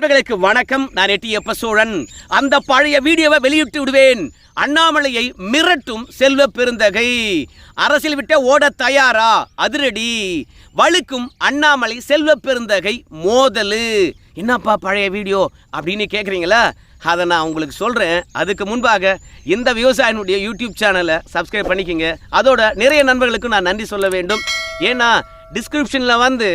நண்பர்களுக்கு வணக்கம். நான் எட்டியப்ப சோழன் அந்த பழைய வீடியோவை வெளியிட்டு விடுவேன். அண்ணாமலையை மிரட்டும் செல்வ பெருந்தகை. அரசியல் விட்ட ஓட தயாரா? அதிரடி. வழுக்கும் அண்ணாமலை செல்வ பெருந்தகை மோதலு. என்னப்பா பழைய வீடியோ அப்படின்னு கேட்குறீங்களா அதை நான் உங்களுக்கு சொல்கிறேன் அதுக்கு முன்பாக இந்த விவசாயினுடைய யூடியூப் சேனலை சப்ஸ்கிரைப் பண்ணிக்கங்க. அதோட நிறைய நண்பர்களுக்கு நான் நன்றி சொல்ல வேண்டும். ஏன்னா டிஸ்கிரிப்ஷனில் வந்து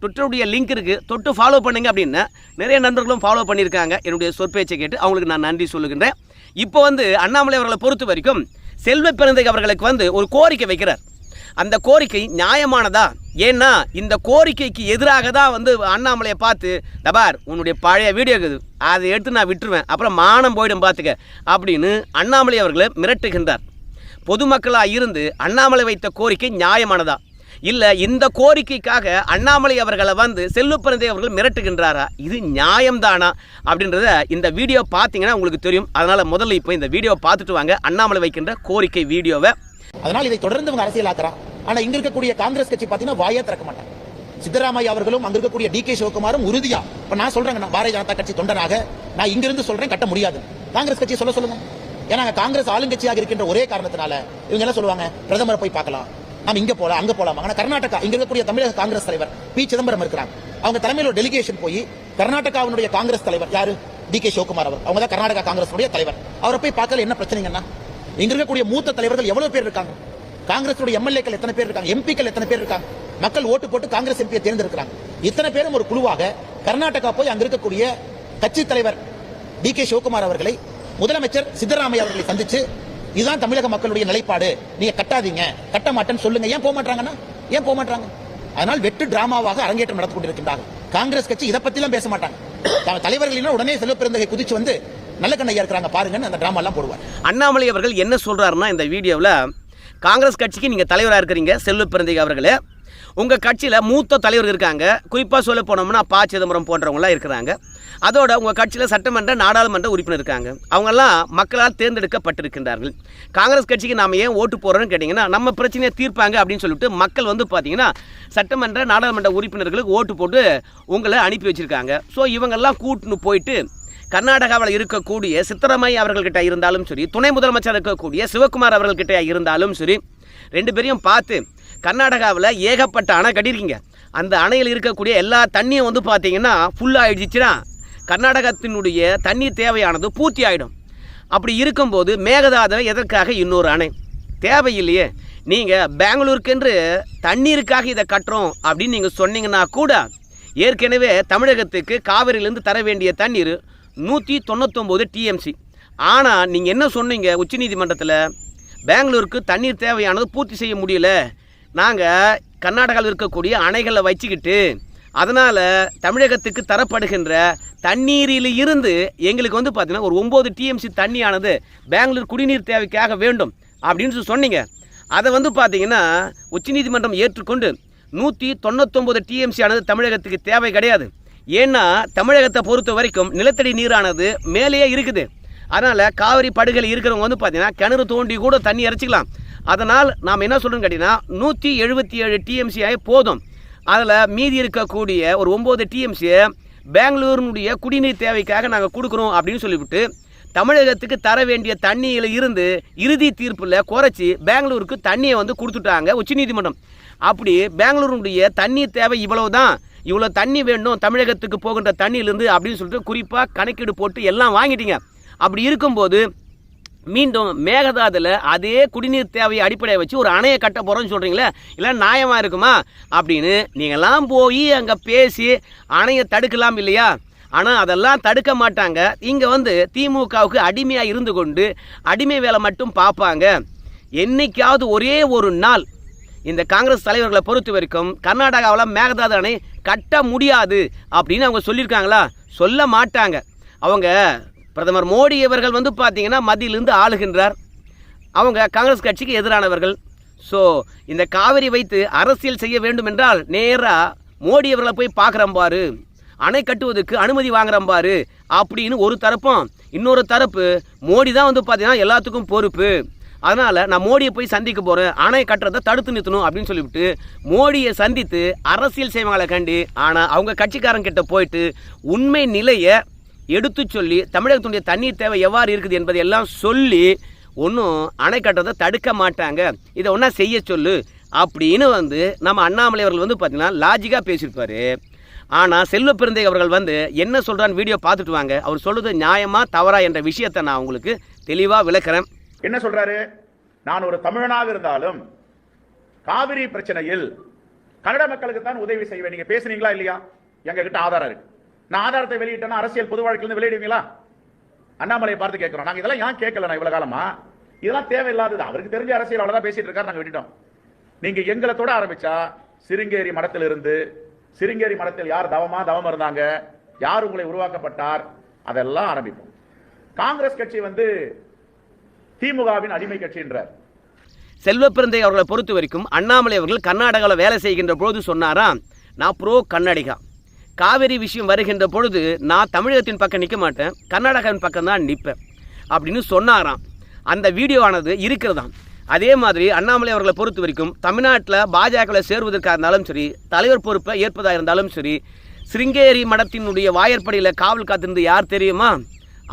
ட்விட்டருடைய லிங்க் இருக்குது தொட்டு ஃபாலோ பண்ணுங்க அப்படின்னு நிறைய நண்பர்களும் ஃபாலோ பண்ணியிருக்காங்க. என்னுடைய சொற்பேச்சை கேட்டு அவங்களுக்கு நான் நன்றி சொல்லுகின்றேன். இப்போ வந்து அண்ணாமலை அவர்களை பொறுத்த வரைக்கும் செல்வ பிறந்தை அவர்களுக்கு வந்து ஒரு கோரிக்கை வைக்கிறார். அந்த கோரிக்கை நியாயமானதா? ஏன்னா இந்த கோரிக்கைக்கு எதிராக தான் வந்து அண்ணாமலையை பார்த்து தபார் உன்னுடைய பழைய வீடியோ இருக்குது அதை எடுத்து நான் விட்டுருவேன். அப்புறம் மானம் போயிடும் பார்த்துக்க அப்படின்னு அண்ணாமலை அவர்களை மிரட்டுகின்றார். பொதுமக்களாக இருந்து அண்ணாமலை வைத்த கோரிக்கை நியாயமானதா? இல்லை இந்த கோரிக்கைக்காக அண்ணாமலை அவர்களை வந்து செல்லுப்பிரந்தை அவர்கள் மிரட்டுகின்றாரா? இது நியாயம்தானா? அப்படின்றத இந்த வீடியோ பார்த்தீங்கன்னா உங்களுக்கு தெரியும். அதனால் முதல்ல இப்போ இந்த வீடியோ பார்த்துட்டு வாங்க. அண்ணாமலை வைக்கின்ற கோரிக்கை வீடியோவை. அதனால் இதை தொடர்ந்து அவங்க அரசியலாக்குறா ஆனா இங்க இருக்கக்கூடிய காங்கிரஸ் கட்சி பாத்தீங்கன்னா வாயா திறக்க மாட்டாங்க. சித்தராமையா அவர்களும் அங்க இருக்கக்கூடிய டி கே சிவகுமாரும் உறுதியா இப்ப நான் சொல்றேங்க நான் பாரதிய ஜனதா கட்சி தொண்டனாக நான் இங்கிருந்து சொல்றேன் கட்ட முடியாது. காங்கிரஸ் கட்சியை சொல்ல சொல்லுங்க. ஏன்னா காங்கிரஸ் ஆளுங்கட்சியாக இருக்கின்ற ஒரே காரணத்தினால இவங்க என்ன சொல்லுவாங்க? பிரதமரை போய் பார்க்கலாம். நாம் இங்க போகலாம் அங்க போலாமா? ஆனா கர்நாடகா இங்க இருக்கக்கூடிய தமிழக காங்கிரஸ் தலைவர் பி. சிதம்பரம் இருக்கிறாங்க. அவங்க தலைமையில் ஒரு டெலிகேஷன் போய் கர்நாடகாவினுடைய காங்கிரஸ் தலைவர் யாரு? டி. கே. சிவகுமார் அவர். அவங்க தான் கர்நாடகா காங்கிரஸ் தலைவர். அவரை போய் பார்க்கல என்ன பிரச்சனைங்கன்னா? இங்க இருக்கக்கூடிய மூத்த தலைவர்கள் எவ்வளவு பேர் இருக்காங்க? காங்கிரஸ் எம்எல்ஏக்கள் எத்தனை பேர் இருக்காங்க? எம்பிக்கள் எத்தனை பேர் இருக்காங்க? மக்கள் ஓட்டு போட்டு காங்கிரஸ் எம்பியை தேர்ந்தெடுக்கிறாங்க. இத்தனை பேரும் ஒரு குழுவாக கர்நாடகா போய் அங்க இருக்கக்கூடிய கட்சி தலைவர் டி. கே. சிவகுமார் அவர்களை முதலமைச்சர் சித்தராமையா அவர்களை சந்திச்சு இதுதான் தமிழக மக்களுடைய நிலைப்பாடு. நீங்க கட்டாதீங்க. கட்ட மாட்டேன்னு சொல்லுங்க. ஏன் போக மாட்டாங்கன்னா ஏன் போக மாட்டாங்க அதனால் வெட்டு டிராமாவாக அரங்கேற்றம் நடந்து கொண்டிருக்கின்றார்கள். காங்கிரஸ் கட்சி இதை பத்திலாம் பேச மாட்டாங்க. த- தலைவர்கள் உடனே செல்வ பெருந்தகை குதிச்சு வந்து நல்ல கண்ணையா இருக்கிறாங்க. பாருங்கன்னு அந்த டிராமா எல்லாம் போடுவார். அண்ணாமலை அவர்கள் என்ன சொல்கிறாருன்னா இந்த வீடியோவில் காங்கிரஸ் கட்சிக்கு நீங்கள் தலைவராக இருக்கிறீங்க செல்வ பிறந்தகை அவர்களே. உங்கள் கட்சியில் மூத்த தலைவர் இருக்காங்க. குறிப்பாக சொல்ல போனோம்னா ப. சிதம்பரம் போன்றவங்களாம் இருக்கிறாங்க. அதோட உங்கள் கட்சியில் சட்டமன்ற நாடாளுமன்ற உறுப்பினர் இருக்காங்க. அவங்கெல்லாம் மக்களால் தேர்ந்தெடுக்கப்பட்டிருக்கின்றார்கள். காங்கிரஸ் கட்சிக்கு நாம் ஏன் ஓட்டு போகிறோன்னு கேட்டிங்கன்னா நம்ம பிரச்சனையை தீர்ப்பாங்க அப்படின்னு சொல்லிட்டு மக்கள் வந்து பார்த்தீங்கன்னா சட்டமன்ற நாடாளுமன்ற உறுப்பினர்களுக்கு ஓட்டு போட்டு உங்களை அனுப்பி வச்சுருக்காங்க. ஸோ இவங்கெல்லாம் கூட்டுன்னு போயிட்டு கர்நாடகாவில் இருக்கக்கூடிய சித்தரமை அவர்கள்கிட்ட இருந்தாலும் சரி துணை முதலமைச்சர் இருக்கக்கூடிய சிவகுமார் அவர்கள்கிட்ட இருந்தாலும் சரி ரெண்டு பேரையும் பார்த்து கர்நாடகாவில் ஏகப்பட்ட அணை கட்டியிருக்கீங்க. அந்த அணையில் இருக்கக்கூடிய எல்லா தண்ணியும் வந்து பார்த்தீங்கன்னா ஃபுல்லாகிடுச்சுன்னா கர்நாடகத்தினுடைய தண்ணீர் தேவையானது பூர்த்தி ஆகிடும் அப்படி இருக்கும்போது மேகதாதுவை எதற்காக இன்னொரு அணை? தேவையில்லையே. நீங்கள் பெங்களூருக்கென்று தண்ணீருக்காக இதை கட்டுறோம் அப்படின்னு நீங்கள் சொன்னீங்கன்னா கூட ஏற்கனவே தமிழகத்துக்கு காவிரியிலேருந்து தர வேண்டிய தண்ணீர் நூற்றி தொண்ணூத்தொம்போது டிஎம்சி ஆனால் நீங்கள் என்ன சொன்னீங்க உச்சநீதிமன்றத்தில்? பெங்களூருக்கு தண்ணீர் தேவையானது பூர்த்தி செய்ய முடியல. நாங்கள் கர்நாடகாவில் இருக்கக்கூடிய அணைகளை வச்சுக்கிட்டு அதனால் தமிழகத்துக்கு தரப்படுகின்ற தண்ணீரில் இருந்து எங்களுக்கு வந்து பார்த்தீங்கன்னா ஒரு ஒம்பது டிஎம்சி தண்ணியானது பெங்களூர் குடிநீர் தேவைக்காக வேண்டும் அப்படின்னு சொல்லி சொன்னீங்க. அதை வந்து பார்த்தீங்கன்னா உச்சநீதிமன்றம் ஏற்றுக்கொண்டு நூற்றி தொண்ணூத்தொம்பது டிஎம்சி ஆனது தமிழகத்துக்கு தேவை கிடையாது. ஏன்னா தமிழகத்தை பொறுத்த வரைக்கும் நிலத்தடி நீரானது மேலேயே இருக்குது. அதனால் காவிரி படுகையில் இருக்கிறவங்க வந்து பார்த்தீங்கன்னா கிணறு தோண்டி கூட தண்ணி இறைச்சிக்கலாம். அதனால் நாம் என்ன சொல்கிறோம்னு கேட்டிங்கன்னா நூற்றி எழுபத்தி ஏழு டிஎம்சி ஆகி போதும். அதில் மீதி இருக்கக்கூடிய ஒரு ஒம்பது டிஎம்சியை பெங்களூரினுடைய குடிநீர் தேவைக்காக நாங்கள் கொடுக்குறோம் அப்படின்னு சொல்லிவிட்டு தமிழகத்துக்கு தர வேண்டிய தண்ணியில் இருந்து இறுதி தீர்ப்பில் குறைச்சி பெங்களூருக்கு தண்ணியை வந்து கொடுத்துட்டாங்க உச்சநீதிமன்றம் அப்படி பெங்களூருடைய தண்ணீர் தேவை இவ்வளவு தான் இவ்வளோ தண்ணி வேணும் தமிழகத்துக்கு போகின்ற தண்ணியிலேருந்து அப்படின்னு சொல்லிட்டு குறிப்பாக கணக்கீடு போட்டு எல்லாம் வாங்கிட்டீங்க. அப்படி இருக்கும்போது மீண்டும் மேகதாதுல அதே குடிநீர் தேவையை அடிப்படையை வச்சு ஒரு அணையை கட்ட போகிறோம்னு சொல்கிறீங்களே இல்லை நியாயமாக இருக்குமா? அப்படின்னு நீங்கள்லாம் போய் அங்கே பேசி அணையை தடுக்கலாம் இல்லையா? ஆனால் அதெல்லாம் தடுக்க மாட்டாங்க. இங்கே வந்து திமுகவுக்கு அடிமையாக இருந்து கொண்டு அடிமை வேலை மட்டும் பார்ப்பாங்க. என்னைக்காவது ஒரே ஒரு நாள் இந்த காங்கிரஸ் தலைவர்களை பொறுத்த வரைக்கும் கர்நாடகாவில் மேகதாது அணை கட்ட முடியாது அப்படின்னு அவங்க சொல்லியிருக்காங்களா? சொல்ல மாட்டாங்க. அவங்க பிரதமர் மோடி அவர்கள் வந்து பார்த்தீங்கன்னா மத்தியிலிருந்து ஆளுகின்றார். அவங்க காங்கிரஸ் கட்சிக்கு எதிரானவர்கள். ஸோ இந்த காவிரி வைத்து அரசியல் செய்ய வேண்டும் என்றால் நேராக மோடி அவர்களை போய் பார்க்குறோம் பாரு. அணை கட்டுவதற்கு அனுமதி வாங்குறோம் பாரு. அப்படின்னு ஒரு தரப்பும் இன்னொரு தரப்பு மோடி தான் வந்து பார்த்தீங்கன்னா எல்லாத்துக்கும் பொறுப்பு. அதனால் நான் மோடியை போய் சந்திக்க போகிறேன் அணை கட்டுறதை தடுத்து நிறுத்தணும் அப்படின்னு சொல்லிவிட்டு மோடியை சந்தித்து அரசியல் செய்வாங்களே கண்டி. ஆனால் அவங்க கட்சிக்காரங்கிட்ட போயிட்டு உண்மை நிலையை எடுத்து சொல்லி தமிழகத்துடைய தண்ணீர் தேவை எவ்வாறு இருக்குது என்பதை எல்லாம் சொல்லி ஒன்றும் அணை கட்டுறதை தடுக்க மாட்டாங்க. இதை ஒன்றா செய்ய சொல்லு. அப்படின்னு வந்து நம்ம அண்ணாமலை அவர்கள் வந்து பார்த்திங்கன்னா லாஜிக்காக பேசியிருப்பார். ஆனால் செல்வ பெருந்தை அவர்கள் வந்து என்ன சொல்கிறான்னு வீடியோ பார்த்துட்டு வாங்க. அவர் சொல்கிறது நியாயமா தவறா என்ற விஷயத்தை நான் உங்களுக்கு தெளிவாக விளக்குறேன். என்ன சொல்கிறாரு நான் ஒரு தமிழனாக இருந்தாலும் காவிரி பிரச்சனையில் கன்னட மக்களுக்கு தான் உதவி செய்வேன். நீங்கள் பேசுனீங்களா இல்லையா? எங்ககிட்ட ஆதாரம் இருக்குது நான் ஆதாரத்தை வெளியிட்டேன்னா அரசியல் பொது வாழ்க்கையில வெளியிடுவீங்களா? அண்ணாமலையை பார்த்து கேட்கிறோம். நாங்க இதெல்லாம் ஏன் கேட்கல நான் இவ்வளவு காலமா? இதெல்லாம் தேவையில்லாதது. அவருக்கு தெரிஞ்ச அரசியல் அவ்வளவுதான் பேசிட்டு இருக்காரு நாங்க விட்டுட்டோம். நீங்க எங்களை தொட ஆரம்பிச்சா சிருங்கேரி மடத்தில் இருந்து சிருங்கேரி மடத்தில் யார் தவமா தவம் இருந்தாங்க யார் உங்களை உருவாக்கப்பட்டார் அதெல்லாம் ஆரம்பிப்போம். காங்கிரஸ் கட்சி வந்து திமுகவின் அடிமை கட்சின்றார். செல்வப்பிரந்தை அவர்களை பொறுத்த வரைக்கும் அண்ணாமலை அவர்கள் கர்நாடகாவில் வேலை செய்கின்ற பொழுது சொன்னாராம் நான் ப்ரோ கன்னடிகா காவேரி விஷயம் வருகின்ற பொழுது நான் தமிழகத்தின் பக்கம் நிற்க மாட்டேன் கர்நாடகாவின் பக்கம் தான் நிற்பேன் அப்படின்னு சொன்னாராம். அந்த வீடியோவானது இருக்கிறதாம். அதே மாதிரி அண்ணாமலை அவர்களை பொறுத்த வரைக்கும் தமிழ்நாட்டில் பாஜகவில் சேருவதற்காக இருந்தாலும் சரி தலைவர் பொறுப்பை ஏற்பதாக இருந்தாலும் சரி சிருங்கேரி மடத்தினுடைய வாயற்படியில் காவல் காத்திருந்து யார் தெரியுமா?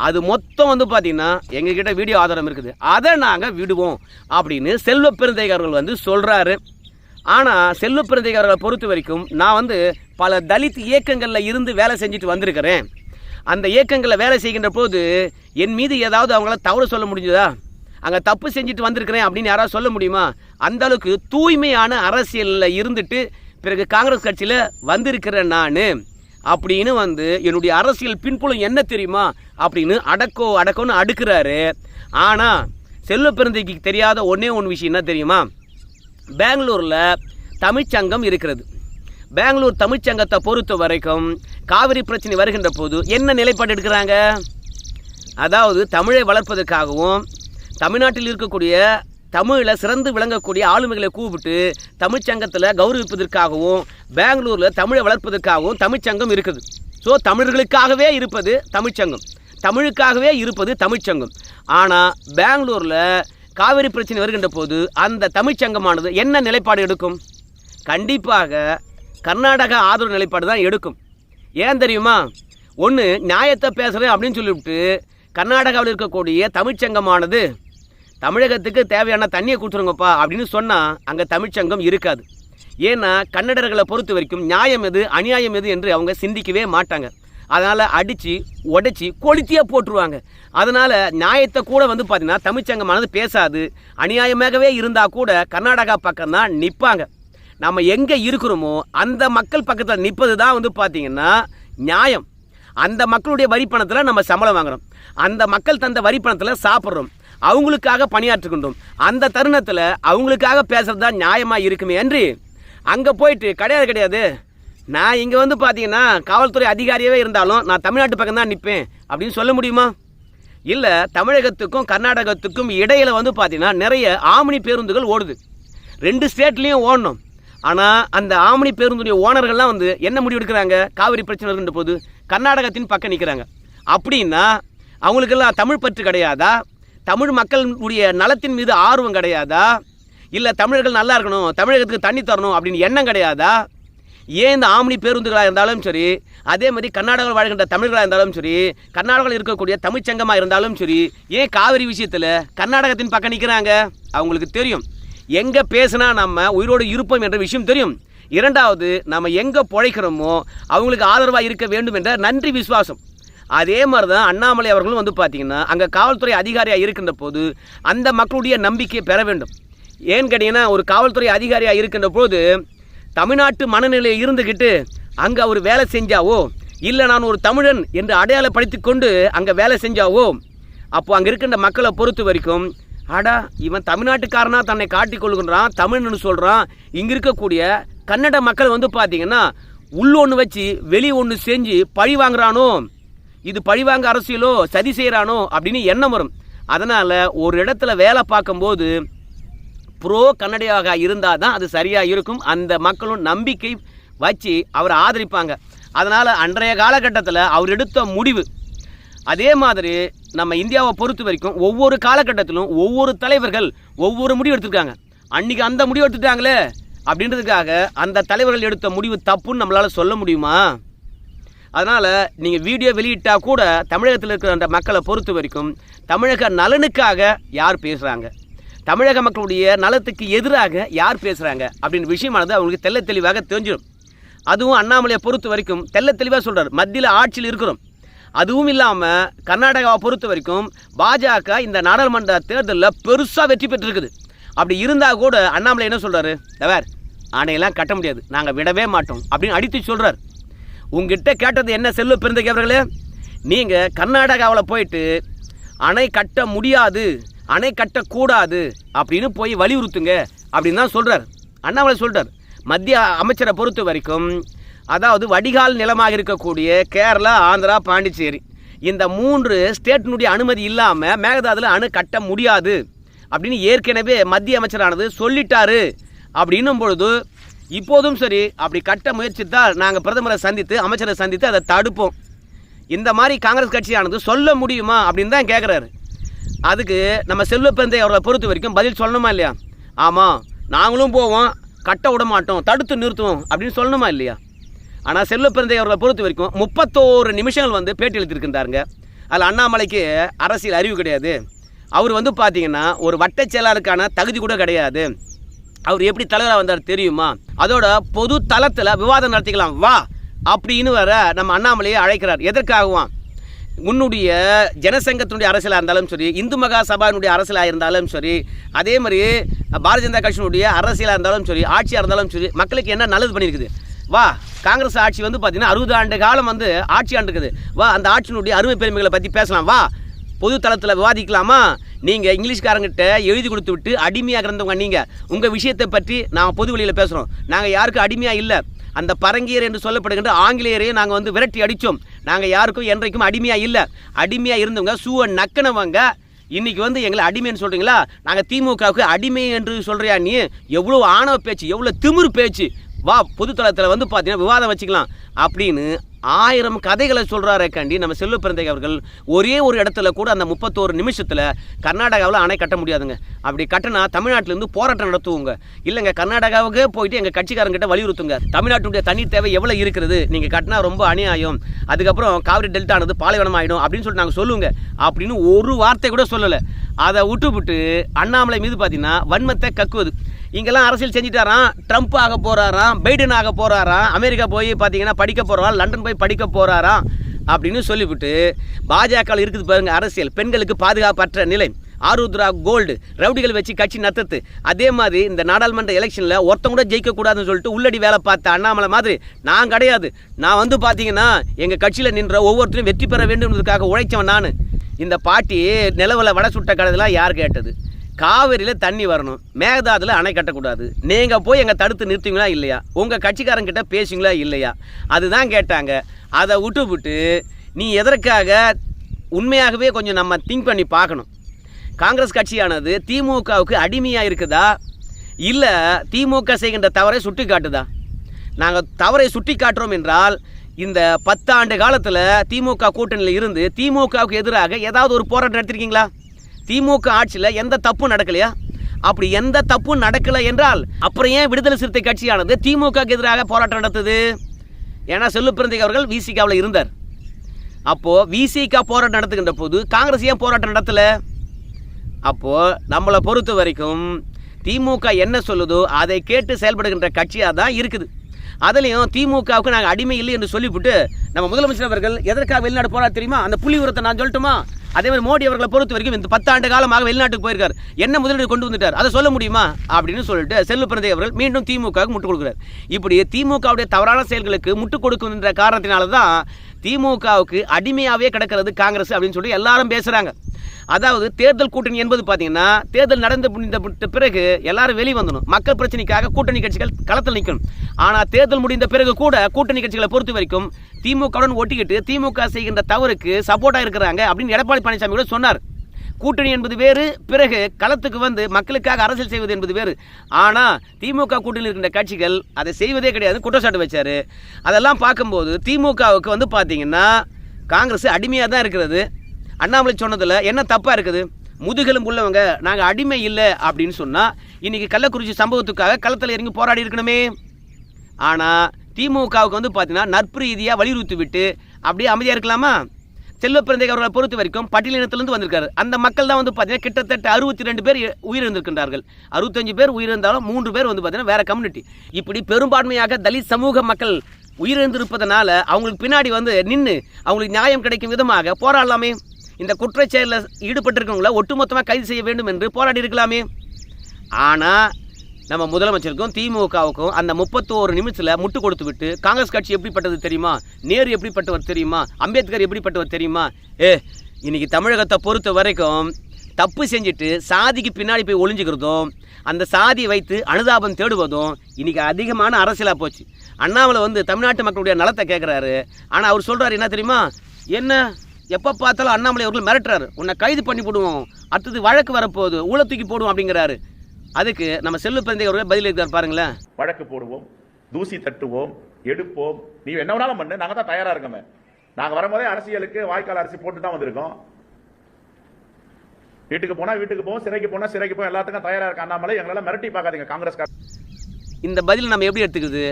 அது மொத்தம் வந்து பார்த்தீங்கன்னா எங்ககிட்ட வீடியோ ஆதாரம் இருக்குது. அதை நாங்கள் விடுவோம் அப்படின்னு செல்வ பெருந்தைகாரர்கள் வந்து சொல்கிறாரு ஆனால் செல்வ பெருந்தைகாரர்களை பொறுத்த வரைக்கும் நான் வந்து பல தலித் இயக்கங்களில் இருந்து வேலை செஞ்சுட்டு வந்திருக்கிறேன். அந்த இயக்கங்களில் வேலை செய்கின்ற போது என் மீது ஏதாவது அவங்களால தவறு சொல்ல முடிஞ்சதா? அங்கே தப்பு செஞ்சுட்டு வந்திருக்கிறேன் அப்படின்னு யாராவது சொல்ல முடியுமா? அந்த அளவுக்கு தூய்மையான அரசியலில் இருந்துட்டு பிறகு காங்கிரஸ் கட்சியில் வந்திருக்கிறேன் நான். அப்படின்னு வந்து என்னுடைய அரசியல் பின்புலம் என்ன தெரியுமா? அப்படின்னு அடக்கோ அடக்கோன்னு அடுக்கிறாரு. ஆனால் செல்வ பெருந்தைக்கு தெரியாத ஒன்றே ஒன்று விஷயம் என்ன தெரியுமா? பெங்களூரில் தமிழ்ச்சங்கம் இருக்கிறது. பெங்களூர் தமிழ்ச்சங்கத்தை பொறுத்த வரைக்கும் காவிரி பிரச்சனை வருகின்ற போது என்ன நிலைப்பாடு எடுக்கிறாங்க? அதாவது தமிழை வளர்ப்பதற்காகவும் தமிழ்நாட்டில் இருக்கக்கூடிய தமிழில் சிறந்து விளங்கக்கூடிய ஆளுமைகளை கூப்பிட்டு தமிழ்ச்சங்கத்தில் கௌரவிப்பதற்காகவும் பெங்களூரில் தமிழை வளர்ப்பதற்காகவும் தமிழ்ச்சங்கம் இருக்குது. ஸோ தமிழர்களுக்காகவே இருப்பது தமிழ்ச்சங்கம் தமிழுக்காகவே இருப்பது தமிழ்ச்சங்கம் ஆனால் பெங்களூரில் காவிரி பிரச்சனை வருகின்ற போது அந்த தமிழ்ச்சங்கமானது என்ன நிலைப்பாடு எடுக்கும்? கண்டிப்பாக கர்நாடகா ஆதரவு நிலைப்பாடு தான் எடுக்கும். ஏன் தெரியுமா? ஒன்று நியாயத்தை பேசுகிறேன் அப்படின்னு சொல்லிவிட்டு கர்நாடகாவில் இருக்கக்கூடிய தமிழ்ச்சங்கமானது தமிழகத்துக்கு தேவையான தண்ணியை கொடுத்துருங்கப்பா அப்படின்னு சொன்னால் அங்கே தமிழ்ச்சங்கம் இருக்காது. ஏன்னா கன்னடர்களை பொறுத்த வரைக்கும் நியாயம் எது அநியாயம் எது என்று அவங்க சிந்திக்கவே மாட்டாங்க. அதனால் அடித்து உடைச்சி கொளுத்தியே போட்டுருவாங்க. அதனால் நியாயத்தை கூட வந்து பார்த்திங்கன்னா தமிழ்ச்சங்கமானது பேசாது அநியாயமாகவே இருந்தால் கூட கர்நாடகா பக்கம் தான் நிற்பாங்க நம்ம எங்கே இருக்கிறோமோ அந்த மக்கள் பக்கத்தில் நிற்பது தான் வந்து பார்த்தீங்கன்னா நியாயம். அந்த மக்களுடைய வரி பணத்தில் நம்ம சம்பளம் வாங்குறோம். அந்த மக்கள் தந்த வரி பணத்தில் சாப்பிட்றோம். அவங்களுக்காக பணியாற்றுகின்றோம். அந்த தருணத்தில் அவங்களுக்காக பேசுகிறது தான் நியாயமாக இருக்குமே அன்றி அங்கே போயிட்டு கிடையாது கிடையாது. நான் இங்கே வந்து பார்த்தீங்கன்னா காவல்துறை அதிகாரியாகவே இருந்தாலும் நான் தமிழ்நாட்டு பக்கம் தான் நிற்பேன் அப்படின்னு சொல்ல முடியுமா? இல்லை தமிழகத்துக்கும் கர்நாடகத்துக்கும் இடையில் வந்து பார்த்தீங்கன்னா நிறைய ஆம்னி பேருந்துகள் ஓடுது. ரெண்டு ஸ்டேட்லேயும் ஓடணும். ஆனால் அந்த ஆமணி பேருந்துடைய ஓனர்கள்லாம் வந்து என்ன முடிவு எடுக்கிறாங்க காவிரி பிரச்சனை இருக்கின்ற போது கர்நாடகத்தின் பக்கம் நிற்கிறாங்க அப்படின்னா அவங்களுக்கெல்லாம் தமிழ் பற்று கிடையாதா? தமிழ் மக்களுடைய நலத்தின் மீது ஆர்வம் கிடையாதா? இல்லை தமிழர்கள் நல்லா இருக்கணும் தமிழகத்துக்கு தண்ணி தரணும் அப்படின்னு எண்ணம் கிடையாதா? ஏன் இந்த ஆம்னி பேருந்துகளாக இருந்தாலும் சரி அதே மாதிரி கர்நாடகாவில் வாழ்கின்ற தமிழர்களாக இருந்தாலும் சரி கர்நாடகாவில் இருக்கக்கூடிய தமிழ்ச்சங்கமாக இருந்தாலும் சரி ஏன் காவிரி விஷயத்தில் கர்நாடகத்தின் பக்கம் நிற்கிறாங்க அவங்களுக்கு தெரியும். எங்கே பேசினா நம்ம உயிரோடு இருப்போம் என்ற விஷயம் தெரியும். இரண்டாவது நம்ம எங்கே பிழைக்கிறோமோ அவங்களுக்கு ஆதரவாக இருக்க வேண்டும் என்ற நன்றி விசுவாசம். அதே மாதிரி தான் அண்ணாமலை அவர்களும் வந்து பார்த்திங்கன்னா அங்கே காவல்துறை அதிகாரியாக இருக்கின்ற போது அந்த மக்களுடைய நம்பிக்கையை பெற வேண்டும். ஏன்னு கேட்டிங்கன்னா ஒரு காவல்துறை அதிகாரியாக இருக்கின்ற போது தமிழ்நாட்டு மனநிலையை இருந்துக்கிட்டு அங்கே அவர் வேலை செஞ்சாவோ இல்லை நான் ஒரு தமிழன் என்று அடையாளப்படுத்தி கொண்டு அங்கே வேலை செஞ்சாவோ அப்போ அங்கே இருக்கின்ற மக்களை பொறுத்த வரைக்கும் அடா இவன் தமிழ்நாட்டுக்காரனா தன்னை காட்டிக் கொள்கின்றான் தமிழ்னு சொல்கிறான் இங்கே இருக்கக்கூடிய கன்னட மக்கள் வந்து பார்த்தீங்கன்னா உள்ள ஒன்று வச்சு வெளி ஒன்று செஞ்சு பழி வாங்குறானோ இது பழிவாங்க அரசியலோ சதி செய்கிறானோ அப்படின்னு எண்ணம் வரும். அதனால் ஒரு இடத்துல வேலை பார்க்கும்போது ப்ரோ கன்னடையாக இருந்தால் தான் அது சரியாக இருக்கும். அந்த மக்களும் நம்பிக்கை வச்சு அவரை ஆதரிப்பாங்க. அதனால் அன்றைய காலகட்டத்தில் அவர் எடுத்த முடிவு அதே மாதிரி நம்ம இந்தியாவை பொறுத்த வரைக்கும் ஒவ்வொரு காலகட்டத்திலும் ஒவ்வொரு தலைவர்கள் ஒவ்வொரு முடிவு எடுத்திருக்காங்க. அன்னைக்கு அந்த முடிவு எடுத்துட்டாங்களே அப்படின்றதுக்காக அந்த தலைவர்கள் எடுத்த முடிவு தப்புன்னு நம்மளால் சொல்ல முடியுமா? அதனால் நீங்கள் வீடியோ வெளியிட்டால் கூட தமிழகத்தில் இருக்கிற அந்த மக்களை பொறுத்த வரைக்கும் தமிழக நலனுக்காக யார் பேசுகிறாங்க தமிழக மக்களுடைய நலத்துக்கு எதிராக யார் பேசுகிறாங்க அப்படின்னு விஷயமானது அவங்களுக்கு தெள்ள தெளிவாக தெரிஞ்சிடும். அதுவும் அண்ணாமலையை பொறுத்த வரைக்கும் தெள்ள தெளிவாக சொல்கிறார் மத்தியில் ஆட்சியில் இருக்கிறோம். அதுவும் இல்லாமல் கர்நாடகாவை பொறுத்த வரைக்கும் பாஜக இந்த நாடாளுமன்ற தேர்தலில் பெருசாக வெற்றி பெற்றிருக்குது. அப்படி இருந்தால் கூட அண்ணாமலை என்ன சொல்கிறாரு தவர் ஆணையெல்லாம் கட்ட முடியாது. நாங்கள் விடவே மாட்டோம். அப்படின்னு அடித்து சொல்கிறார் உங்ககிட்ட கேட்டது என்ன செல்வ பிறந்தக்கு அவர்களே? நீங்கள் கர்நாடகாவில் போயிட்டு அணை கட்ட முடியாது அணை கட்டக்கூடாது அப்படின்னு போய் வலியுறுத்துங்க அப்படின்னு தான் சொல்கிறார் அண்ணாமலை சொல்கிறார் மத்திய அமைச்சரை பொறுத்த வரைக்கும் அதாவது வடிகால் நிலமாக இருக்கக்கூடிய கேரளா ஆந்திரா பாண்டிச்சேரி. இந்த மூன்று ஸ்டேட்டினுடைய அனுமதி இல்லாமல் மேகதாதுல அணு கட்ட முடியாது அப்படின்னு ஏற்கனவே மத்திய அமைச்சரானது சொல்லிட்டாரு. அப்படின்னும் பொழுது இப்போதும் சரி அப்படி கட்ட முயற்சித்தால் நாங்கள் பிரதமரை சந்தித்து அமைச்சரை சந்தித்து அதை தடுப்போம். இந்த மாதிரி காங்கிரஸ் கட்சியானது சொல்ல முடியுமா அப்படின்னு தான் கேட்குறாரு அதுக்கு நம்ம செல்வப்பந்தை அவரை பொறுத்த வரைக்கும் பதில் சொல்லணுமா இல்லையா? ஆமாம் நாங்களும் போவோம் கட்ட விட மாட்டோம் தடுத்து நிறுத்துவோம் அப்படின்னு சொல்லணுமா இல்லையா? ஆனால் செல்வ அவர்களை பொறுத்த வரைக்கும் முப்பத்தோரு நிமிஷங்கள் வந்து பேட்டி எழுதியிருக்கின்றாருங்க அதில் அண்ணாமலைக்கு அரசியல் அறிவு கிடையாது. அவர் வந்து பார்த்தீங்கன்னா ஒரு வட்டச் செயலாளருக்கான தகுதி கூட கிடையாது. அவர் எப்படி தலைவராக வந்தார் தெரியுமா? அதோட பொது தளத்தில் விவாதம் நடத்திக்கலாம் வா அப்படின்னு வர நம்ம அண்ணாமலையை அழைக்கிறார். எதற்காகவும்? உன்னுடைய ஜனசங்கத்தினுடைய அரசியலாக இருந்தாலும் சரி இந்து மகா சபாவினுடைய அரசியலாக இருந்தாலும் சரி அதே மாதிரி பாரதிய ஜனதா கட்சியினுடைய அரசியலாக இருந்தாலும் சரி ஆட்சியாக இருந்தாலும் சரி மக்களுக்கு என்ன நல்லது பண்ணியிருக்குது வா காங்கிரஸ் ஆட்சி வந்து பார்த்தீங்கன்னா அறுபது ஆண்டு காலம் வந்து ஆட்சி ஆண்டுருக்குது. வா அந்த ஆட்சியினுடைய அருமை பெருமைகளை பற்றி பேசலாம். வா பொது தளத்தில் விவாதிக்கலாமா? நீங்கள் இங்கிலீஷ்காரங்கிட்ட எழுதி கொடுத்து விட்டு அடிமையாக இருந்தவங்க நீங்கள் உங்கள் விஷயத்தை பற்றி நாங்கள் பொது வழியில் பேசுகிறோம் நாங்கள் யாருக்கும் அடிமையாக இல்லை. அந்த பரங்கியர் என்று சொல்லப்படுகின்ற ஆங்கிலேயரையும் நாங்கள் வந்து விரட்டி அடித்தோம் நாங்கள் யாருக்கும் என்றைக்கும் அடிமையாக இல்லை. அடிமையாக இருந்தவங்க சூவை நக்கினவங்க. இன்றைக்கி வந்து எங்களை அடிமைன்னு சொல்கிறீங்களா நாங்கள் திமுகவுக்கு அடிமை என்று சொல்கிறியா நீ? எவ்வளோ ஆணவ பேச்சு எவ்வளோ திமிர் பேச்சு. வா பொதுத்தளத்தில் வந்து பார்த்தீங்கன்னா விவாதம் வச்சுக்கலாம். அப்படின்னு ஆயிரம் கதைகளை சொல்கிறாரே கண்டி நம்ம செல்வ பிறந்தை அவர்கள். ஒரே ஒரு இடத்துல கூட அந்த முப்பத்தோரு நிமிஷத்தில் கர்நாடகாவில் அணை கட்ட முடியாதுங்க. அப்படி கட்டினா தமிழ்நாட்டிலேருந்து போராட்டம் நடத்துவோங்க. இல்லைங்க கர்நாடகாவுக்கு போயிட்டு எங்கள் கட்சிக்காரங்கிட்ட வலியுறுத்துங்க. தமிழ்நாட்டுடைய தண்ணீர் தேவை எவ்வளோ இருக்கிறது நீங்கள் கட்டினா ரொம்ப அநியாயம். அதுக்கப்புறம் காவிரி டெல்டானது பாலைவனம் ஆகிடும் அப்படின்னு சொல்லிட்டு நாங்கள் சொல்லுவோங்க. அப்படின்னு ஒரு வார்த்தை கூட சொல்லலை. அதை விட்டுவிட்டு அண்ணாமலை மீது பார்த்தீங்கன்னா வன்மத்தை கக்குவது. இங்கெல்லாம் அரசியல் செஞ்சுட்டாராம். ட்ரம்ப் ஆக போகிறாராம் பைடன் ஆக போகிறாராம் அமெரிக்கா போய் பார்த்தீங்கன்னா படிக்க போகிறாராம் லண்டன் போய் படிக்க போகிறாராம் அப்படின்னு சொல்லிவிட்டு பாஜக இருக்குது பாருங்கள் அரசியல். பெண்களுக்கு பாதுகாப்பற்ற நிலை. ஆருத்ரா கோல்டு ரவுடிகள் வச்சு கட்சி நத்தத்து அதே மாதிரி இந்த நாடாளுமன்ற எலெக்ஷனில் ஒருத்தன் கூட ஜெயிக்கக்கூடாதுன்னு சொல்லிட்டு உள்ளடி வேலை பார்த்த அண்ணாமலை மாதிரி நான் கிடையாது. நான் வந்து பார்த்தீங்கன்னா எங்கள் கட்சியில் நின்ற ஒவ்வொருத்தரும் வெற்றி பெற வேண்டும்ன்றதுக்காக உழைச்சவன் நான். இந்த பாட்டி நிலவில் வடை சுட்ட கடைதெல்லாம் யார் கேட்டது? காவிரியில் தண்ணி வரணும். மேகதாதில் அணை கட்டக்கூடாது. நீங்கள் போய் எங்கள் தடுத்து நிறுத்துவீங்களா இல்லையா? உங்கள் கட்சிக்காரங்கிட்ட பேசுவீங்களா இல்லையா? அதுதான் கேட்டாங்க. அதை விட்டுவிட்டு நீ எதற்காக உண்மையாகவே கொஞ்சம் நம்ம திங்க் பண்ணி பார்க்கணும். காங்கிரஸ் கட்சியானது திமுகவுக்கு அடிமையாக இருக்குதா? இல்லை திமுக செய்கின்ற தவறை சுட்டி காட்டுதா நாங்கள் தவறை சுட்டி காட்டுறோம் என்றால் இந்த பத்தாண்டு காலத்தில் திமுக கூட்டணியில் இருந்து திமுகவுக்கு எதிராக ஏதாவது ஒரு போராட்டம் நடத்திருக்கீங்களா? திமுக ஆட்சியில் எந்த தப்பும் நடக்கலையா? அப்படி எந்த தப்பும் நடக்கலை என்றால் அப்புறம் ஏன் விடுதலை சிறுத்தை கட்சியானது திமுகவுக்கு எதிராக போராட்டம் நடத்துது? ஏன்னா செல்லு பிறந்தை அவர்கள் விசிகாவில் இருந்தார். அப்போது விசிகா போராட்டம் நடத்துகின்ற போது காங்கிரஸ் ஏன் போராட்டம் நடத்தலை? அப்போது நம்மளை பொறுத்த வரைக்கும் திமுக என்ன சொல்லுதோ அதை கேட்டு செயல்படுகின்ற கட்சியாக தான் இருக்குது. அதுலேயும் திமுகவுக்கு நாங்கள் அடிமை இல்லை என்று சொல்லிவிட்டு நம்ம முதலமைச்சர் அவர்கள் எதற்காக வெளிநாடு போறார் தெரியுமா? அந்த புள்ளி உரத்தை நான் சொல்லட்டுமா? அதே மாதிரி மோடி அவர்களை பொறுத்த வரைக்கும் இந்த பத்தாண்டு காலமாக வெளிநாட்டுக்கு போயிருக்கார். என்ன முதலீடு கொண்டு வந்துட்டார்? அதை சொல்ல முடியுமா? அப்படின்னு சொல்லிட்டு செல்வ பிறந்தை அவர்கள் மீண்டும் திமுகவுக்கு முட்டுக் கொடுக்குறார். இப்படி திமுகவுடைய தவறான செயல்களுக்கு முட்டுக் கொடுக்கின்ற காரணத்தினால தான் திமுகவுக்கு அடிமையாகவே கிடக்கிறது காங்கிரஸ் அப்படின்னு சொல்லி எல்லாரும் பேசுகிறாங்க அதாவது தேர்தல் கூட்டணி என்பது பார்த்தீங்கன்னா தேர்தல் நடந்து முடிந்த பிறகு எல்லாரும் வெளியே வந்தணும் மக்கள் பிரச்சனைக்காக கூட்டணி கட்சிகள் களத்தில் நிற்கணும். ஆனால் தேர்தல் முடிந்த பிறகு கூட கூட்டணி கட்சிகளை பொறுத்த வரைக்கும் திமுகவுடன் ஒட்டிக்கிட்டு திமுக செய்கின்ற தவறுக்கு சப்போர்ட்டாக இருக்கிறாங்க அப்படின்னு எடப்பாடி பழனிசாமி கூட சொன்னார். கூட்டணி என்பது வேறு பிறகு களத்துக்கு வந்து மக்களுக்காக அரசியல் செய்வது என்பது வேறு. ஆனால் திமுக கூட்டணியில் இருக்கின்ற கட்சிகள் அதை செய்வதே கிடையாது குற்றச்சாட்டு வச்சாரு. அதெல்லாம் பார்க்கும்போது திமுகவுக்கு வந்து பார்த்தீங்கன்னா காங்கிரஸ் அடிமையாக தான் இருக்கிறது. அண்ணாமலை சொன்னதில் என்ன தப்பாக இருக்குது? முதுகெலும் உள்ளவங்க நாங்கள் அடிமை இல்லை அப்படின்னு சொன்னால் இன்னைக்கு கள்ளக்குறிச்சி சம்பவத்துக்காக களத்தில் இறங்கி போராடி இருக்கணுமே. ஆனால் திமுகவுக்கு வந்து பார்த்தீங்கன்னா நட்பு ரீதியாக வலியுறுத்தி விட்டு அப்படியே அமைதியாக இருக்கலாமா? செல்வ பிறந்தை அவர்களை பொறுத்த வரைக்கும் பட்டியலினத்திலிருந்து வந்திருக்காரு. அந்த மக்கள் தான் வந்து பார்த்தீங்கன்னா கிட்டத்தட்ட அறுபத்தி ரெண்டு பேர் உயிரிழந்திருக்கின்றார்கள். அறுபத்தஞ்சு பேர் உயிரிழந்தாலும் மூன்று பேர் வந்து பார்த்தீங்கன்னா வேற கம்யூனிட்டி இப்படி பெரும்பான்மையாக தலித் சமூக மக்கள் உயிரிழந்திருப்பதனால அவங்களுக்கு பின்னாடி வந்து நின்று அவங்களுக்கு நியாயம் கிடைக்கும் விதமாக போராடலாமே. இந்த குற்றச்செயலில் ஈடுபட்டிருக்கவங்கள ஒட்டுமொத்தமாக கைது செய்ய வேண்டும் என்று போராடி இருக்கலாமே ஆனால் நம்ம முதலமைச்சருக்கும் திமுகவுக்கும் அந்த முப்பத்தோரு நிமிஷத்தில் முட்டு கொடுத்து விட்டு காங்கிரஸ் கட்சி எப்படிப்பட்டது தெரியுமா? நேரு எப்படிப்பட்டவர் தெரியுமா? அம்பேத்கர் எப்படிப்பட்டவர் தெரியுமா? ஏ இன்னைக்கு தமிழகத்தை பொறுத்த வரைக்கும் தப்பு செஞ்சுட்டு சாதிக்கு பின்னாடி போய் ஒளிஞ்சுக்கிறதும் அந்த சாதியை வைத்து அனுதாபம் தேடுவதும் இன்னைக்கு அதிகமான அரசியலாக போச்சு. அண்ணாமலை வந்து தமிழ்நாட்டு மக்களுடைய நலத்தை கேட்குறாரு ஆனால் அவர் சொல்கிறாரு என்ன தெரியுமா? என்ன? எப்போ பார்த்தாலும் அண்ணாமலை அவர்கள் மிரட்டுறாரு. உன்னை கைது பண்ணி போடுவோம். அடுத்தது வழக்கு வரப்போகுது. ஊழ தூக்கி போடுவோம் அப்படிங்கிறாரு. அதுக்கு நம்ம செல்வ பிறந்தை அவர்கள் பதில் இருக்கார் பாருங்களேன். வழக்கு போடுவோம் தூசி தட்டுவோம் எடுப்போம். நீ என்ன வேணாலும் பண்ணு நாங்க தான் தயாரா இருக்கோமே. நாங்க வரும்போதே அரசியலுக்கு வாய்க்கால் அரிசி போட்டு தான் வந்திருக்கோம். வீட்டுக்கு போனா வீட்டுக்கு போவோம் சிறைக்கு போனா சிறைக்கு போவோம். எல்லாத்துக்கும் தயாரா இருக்க அண்ணாமலை எங்களால மிரட்டி பார்க்காதீங்க காங்கிரஸ் இந்த பதில் நம்ம எப்படி எடுத்துக்கிறது?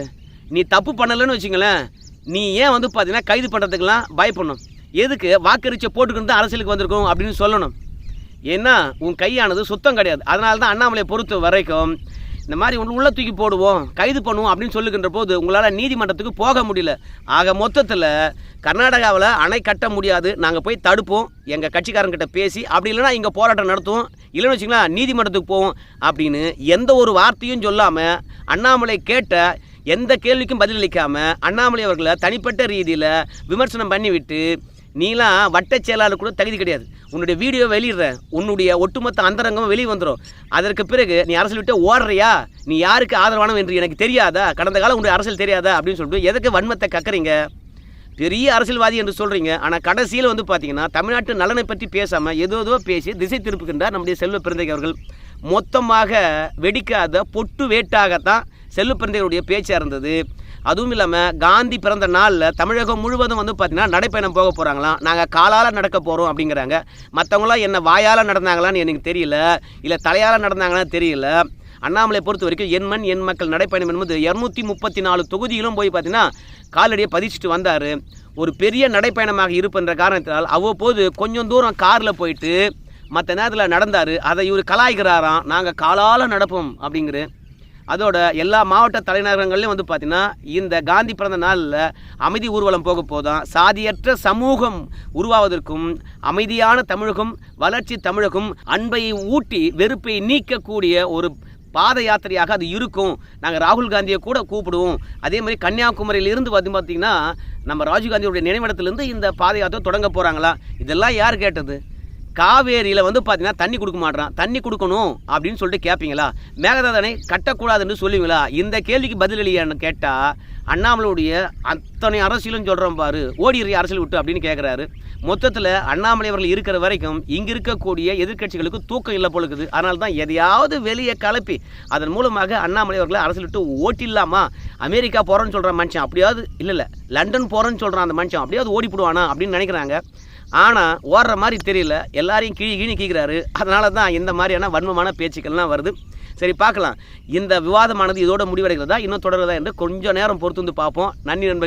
நீ தப்பு பண்ணலைன்னு வச்சுங்களேன் நீ ஏன் வந்து பார்த்தீங்கன்னா கைது பண்ணுறதுக்கெல்லாம் பயப்படணும். எதுக்கு வாக்கரிச்சை போட்டுக்கிட்டு அரசியலுக்கு வந்திருக்கோம் அப்படின்னு சொல்லணும். ஏன்னா உன் கையானது சுத்தம் கிடையாது. அதனால தான் அண்ணாமலையை பொறுத்த வரைக்கும் இந்த மாதிரி உள்ள உள்ள தூக்கி போடுவோம் கைது பண்ணுவோம் அப்படின்னு சொல்லுகின்ற போது உங்களால் நீதிமன்றத்துக்கு போக முடியல. ஆக மொத்தத்தில் கர்நாடகாவில் அணை கட்ட முடியாது. நாங்கள் போய் தடுப்போம். எங்கள் கட்சிக்காரங்கிட்ட பேசி அப்படி இல்லைன்னா இங்கே போராட்டம் நடத்துவோம். இல்லைன்னு வச்சிங்களா நீதிமன்றத்துக்கு போவோம் அப்படின்னு எந்த ஒரு வார்த்தையும் சொல்லாமல் அண்ணாமலை கேட்ட எந்த கேள்விக்கும் பதிலளிக்காமல் அண்ணாமலை அவர்களை தனிப்பட்ட ரீதியில் விமர்சனம் பண்ணிவிட்டு நீலாம் வட்டச் செயலாளர் கூட தகுதி கிடையாது. உன்னுடைய வீடியோ வெளியிடுற உன்னுடைய ஒட்டுமொத்த அந்தரங்கமும் வெளியே வந்துடும் அதற்கு பிறகு நீ அரசியல் விட்டு ஓடுறியா? நீ யாருக்கு ஆதரவானவன் என்று எனக்கு தெரியாதா? கடந்த காலம் உன்னுடைய அரசியல் தெரியாதா? அப்படின்னு சொல்லிட்டு எதுக்கு வன்மத்தை கக்கறீங்க? பெரிய அரசியல்வாதி என்று சொல்கிறீங்க ஆனால் கடைசியில் வந்து பார்த்தீங்கன்னா தமிழ்நாட்டு நலனை பற்றி பேசாமல் ஏதோ ஏதோ பேசி திசை திருப்புகின்றார் நம்முடைய செல்வ பிறந்தை அவர்கள். மொத்தமாக வெடிக்காத பொட்டு வேட்டாகத்தான் செல்வ பிறந்தைகளுடைய பேச்சாக இருந்தது. அதுவும் இல்லாமல் காந்தி பிறந்த நாளில் தமிழகம் முழுவதும் வந்து பார்த்தீங்கன்னா நடைப்பயணம் போக போகிறாங்களாம் நாங்கள் காலால் நடக்க போகிறோம் அப்படிங்கிறாங்க. மற்றவங்களாம் என்ன வாயால் நடந்தாங்களான்னு எனக்கு தெரியல. இல்லை தலையால் நடந்தாங்களான்னு தெரியல. அண்ணாமலை பொறுத்த வரைக்கும் என் மண் என் மக்கள் நடைப்பயணம் என்பது இரநூத்தி முப்பத்தி நாலு தொகுதியிலும் போய் பார்த்தீங்கன்னா காலடியை பதிச்சுட்டு வந்தார். ஒரு பெரிய நடைப்பயணமாக இருப்பென்ற காரணத்தினால் அவ்வப்போது கொஞ்சம் தூரம் காரில் போயிட்டு மற்ற நேரத்தில் நடந்தார். அதை இவர் கலாய்க்கிறாராம். நாங்கள் காலால் நடப்போம் அப்படிங்கிற அதோட எல்லா மாவட்ட தலைநகரங்கள்லையும் வந்து பார்த்தீங்கன்னா இந்த காந்தி பிறந்த நாளில் அமைதி ஊர்வலம் போக போதும். சாதியற்ற சமூகம் உருவாவதற்கும் அமைதியான தமிழகம் வளர்ச்சி தமிழகம் அன்பை ஊட்டி வெறுப்பை நீக்கக்கூடிய ஒரு பாத யாத்திரையாக அது இருக்கும். நாங்கள் ராகுல் காந்தியை கூட கூப்பிடுவோம். அதே மாதிரி கன்னியாகுமரியிலிருந்து வந்து பார்த்தீங்கன்னா நம்ம ராஜீவ்காந்தியோடைய நினைவிடத்திலிருந்து இந்த பாத யாத்திரை தொடங்க போகிறாங்களா இதெல்லாம் யார் கேட்டது? காவேரியில் வந்து பார்த்தீங்கன்னா தண்ணி கொடுக்க மாட்டேறான் தண்ணி கொடுக்கணும் அப்படின்னு சொல்லிட்டு கேட்பீங்களா மேகதாதனை கட்டக்கூடாதுன்னு சொல்லுவீங்களா? இந்த கேள்விக்கு பதில் இல்லையான்னு கேட்டால் அண்ணாமலையுடைய அத்தனை அரசியலும் சொல்கிறோம் பாரு ஓடிடுறி அரசியல் விட்டு அப்படின்னு கேட்குறாரு மொத்தத்தில் அண்ணாமலை அவர்கள் இருக்கிற வரைக்கும் இங்கே இருக்கக்கூடிய எதிர்கட்சிகளுக்கு தூக்கம் இல்லை போலுக்குது அதனால தான் எதையாவது வெளியே கலப்பி அதன் மூலமாக அண்ணாமலை அவர்களை அரசியல் விட்டு ஓட்டிடலாமா? அமெரிக்கா போகிறேன்னு சொல்கிற மனுஷன் அப்படியாவது இல்லை இல்லை லண்டன் போகிறேன்னு சொல்கிறான் அந்த மனுஷன் அப்படியாவது ஓடிப்படுவானா அப்படின்னு நினைக்கிறாங்க. ஆனால் ஓடுற மாதிரி தெரியல. எல்லாரையும் கிழி கீழி கீக்கிறாரு. அதனால தான் இந்த மாதிரியான வன்மமான பேச்சுக்கள்லாம் வருது. சரி பார்க்கலாம். இந்த விவாதமானது இதோட முடிவடைகிறதா இன்னும் தொடர்கிறதா என்று கொஞ்சம் நேரம் பொறுத்து வந்து பார்ப்போம். நன்றி நண்பர்கள்.